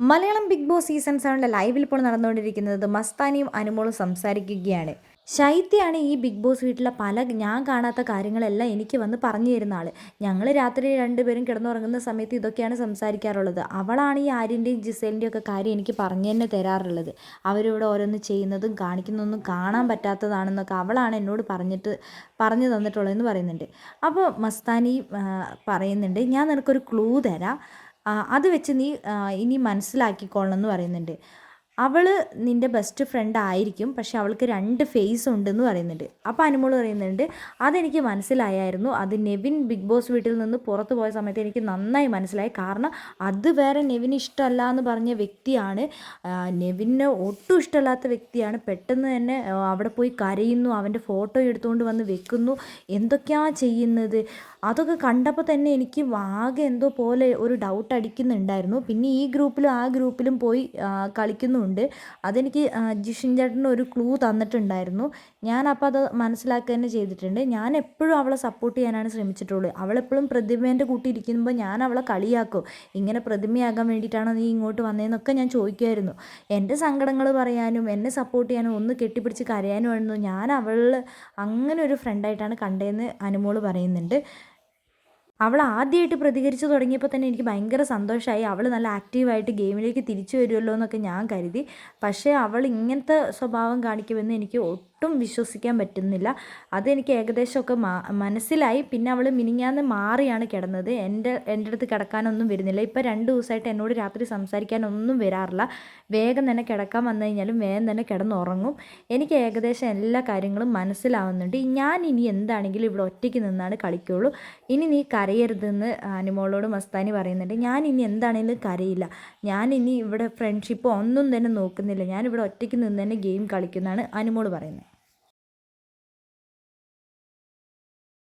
Malayalam big boss season സെവനിലെ ലൈവിൽ ഇപ്പോൾ നടന്നുകൊണ്ടിരിക്കുന്നത് മസ്താനിയും അനുമോളും സംസാരിക്കുകയാണ്. ശൈത്യാണ് ഈ ബിഗ് ബോസ് വീട്ടിലെ പല ഞാൻ കാണാത്ത കാര്യങ്ങളെല്ലാം എനിക്ക് വന്ന് പറഞ്ഞു തരുന്ന ആൾ ഞങ്ങൾ രാത്രി രണ്ടുപേരും കിടന്നുറങ്ങുന്ന സമയത്ത് ഇതൊക്കെയാണ് സംസാരിക്കാറുള്ളത്. അവളാണ് ഈ ആര്യന്റെയും ജിസേലിന്റെയും ഒക്കെ കാര്യം എനിക്ക് പറഞ്ഞു തന്നെ തരാറുള്ളത്. അവരിവിടെ ഓരോന്ന് ചെയ്യുന്നതും കാണിക്കുന്നതൊന്നും കാണാൻ പറ്റാത്തതാണെന്നൊക്കെ അവളാണ് എന്നോട് പറഞ്ഞിട്ട് പറഞ്ഞു തന്നിട്ടുള്ളതെന്ന് പറയുന്നുണ്ട്. അപ്പോൾ മസ്താനി പറയുന്നുണ്ട് ഞാൻ നിനക്കൊരു ക്ലൂ തരാം. അത് വെച്ച് നീ ഇനി മനസ്സിലാക്കിക്കോളണം എന്ന് പറയുന്നുണ്ട്. അവൾ നിന്റെ ബെസ്റ്റ് ഫ്രണ്ട് ആയിരിക്കും പക്ഷെ അവൾക്ക് രണ്ട് ഫേസ് ഉണ്ടെന്ന് പറയുന്നുണ്ട്. അപ്പോൾ അനുമോൾ പറയുന്നുണ്ട് അതെനിക്ക് മനസ്സിലായായിരുന്നു. അത് നെവിൻ ബിഗ് ബോസ് വീട്ടിൽ നിന്ന് പുറത്ത് പോയ സമയത്ത് എനിക്ക് നന്നായി മനസ്സിലായി. കാരണം അത് വേറെ നെവിന് ഇഷ്ടമല്ല എന്ന് പറഞ്ഞ വ്യക്തിയാണ്. നെവിന് ഒട്ടും ഇഷ്ടമല്ലാത്ത വ്യക്തിയാണ്. പെട്ടെന്ന് തന്നെ അവിടെ പോയി കരയുന്നു അവന്റെ ഫോട്ടോ എടുത്തുകൊണ്ട് വന്ന് വെക്കുന്നു. എന്തൊക്കെയാണ് ചെയ്യുന്നത്? അതൊക്കെ കണ്ടപ്പോൾ തന്നെ എനിക്ക് ആകെ എന്തോ പോലെ ഒരു ഡൗട്ട് അടിക്കുന്നുണ്ടായിരുന്നു. പിന്നെ ഈ ഗ്രൂപ്പിലും ആ ഗ്രൂപ്പിലും പോയി കളിക്കുന്നുണ്ട് അതെനിക്ക് ജിഷിൻ ചേട്ടൻ ഒരു ക്ലൂ തന്നിട്ടുണ്ടായിരുന്നു. ഞാൻ അപ്പോൾ അത് മനസ്സിലാക്കുക തന്നെ ചെയ്തിട്ടുണ്ട്. ഞാൻ എപ്പോഴും അവളെ സപ്പോർട്ട് ചെയ്യാനാണ് ശ്രമിച്ചിട്ടുള്ളൂ. അവളെപ്പോഴും പ്രതിമേന്റെ കൂട്ടി ഇരിക്കുമ്പോൾ ഞാൻ അവളെ കളിയാക്കും. ഇങ്ങനെ പ്രതിമയാകാൻ വേണ്ടിയിട്ടാണോ നീ ഇങ്ങോട്ട് വന്നതെന്നൊക്കെ ഞാൻ ചോദിക്കുമായിരുന്നു എന്റെ സങ്കടങ്ങൾ പറയാനും എന്നെ സപ്പോർട്ട് ചെയ്യാനും ഒന്ന് കെട്ടിപ്പിടിച്ച് കരയാനുമായിരുന്നു ഞാൻ അവൾ അങ്ങനെ ഒരു ഫ്രണ്ടായിട്ടാണ് കണ്ടതെന്ന് അനുമോൾ പറയുന്നുണ്ട്. അവൾ ആദ്യമായിട്ട് പ്രതികരിച്ച് തുടങ്ങിയപ്പോൾ തന്നെ എനിക്ക് ഭയങ്കര സന്തോഷമായി. അവൾ നല്ല ആക്റ്റീവായിട്ട് ഗെയിമിലേക്ക് തിരിച്ചു വരുമല്ലോ എന്നൊക്കെ ഞാൻ കരുതി. പക്ഷേ അവൾ ഇങ്ങനത്തെ സ്വഭാവം കാണിക്കുമെന്ന് എനിക്ക് ഒട്ടും വിശ്വസിക്കാൻ പറ്റുന്നില്ല. അതെനിക്ക് ഏകദേശമൊക്കെ മനസ്സിലായി. പിന്നെ അവൾ മിനിങ്ങാന്ന് മാറിയാണ് കിടന്നത്. എന്റെ എന്റെ അടുത്ത് കിടക്കാനൊന്നും വരുന്നില്ല. ഇപ്പോൾ രണ്ട് ദിവസമായിട്ട് എന്നോട് രാത്രി സംസാരിക്കാനൊന്നും വരാറില്ല. വേഗം തന്നെ കിടക്കാൻ വന്നു കഴിഞ്ഞാലും വേഗം തന്നെ കിടന്നുറങ്ങും. എനിക്ക് ഏകദേശം എല്ലാ കാര്യങ്ങളും മനസ്സിലാവുന്നുണ്ട്. ഞാൻ ഇനി എന്താണെങ്കിലും ഇവിടെ ഒറ്റയ്ക്ക് നിന്നാണ് കളിക്കുള്ളൂ. ഇനി നീ കരയരുതെന്ന് അനുമോളോട് മസ്താനി പറയുന്നുണ്ട്. ഞാൻ ഇനി എന്താണെങ്കിലും കരയില്ല. ഞാൻ ഇനി ഇവിടെ ഫ്രണ്ട്ഷിപ്പോ ഒന്നും തന്നെ നോക്കുന്നില്ല. ഞാൻ ഇവിടെ ഒറ്റയ്ക്ക് നിന്ന് തന്നെ ഗെയിം കളിക്കുന്നതാണ് അനുമോൾ പറയുന്നത്.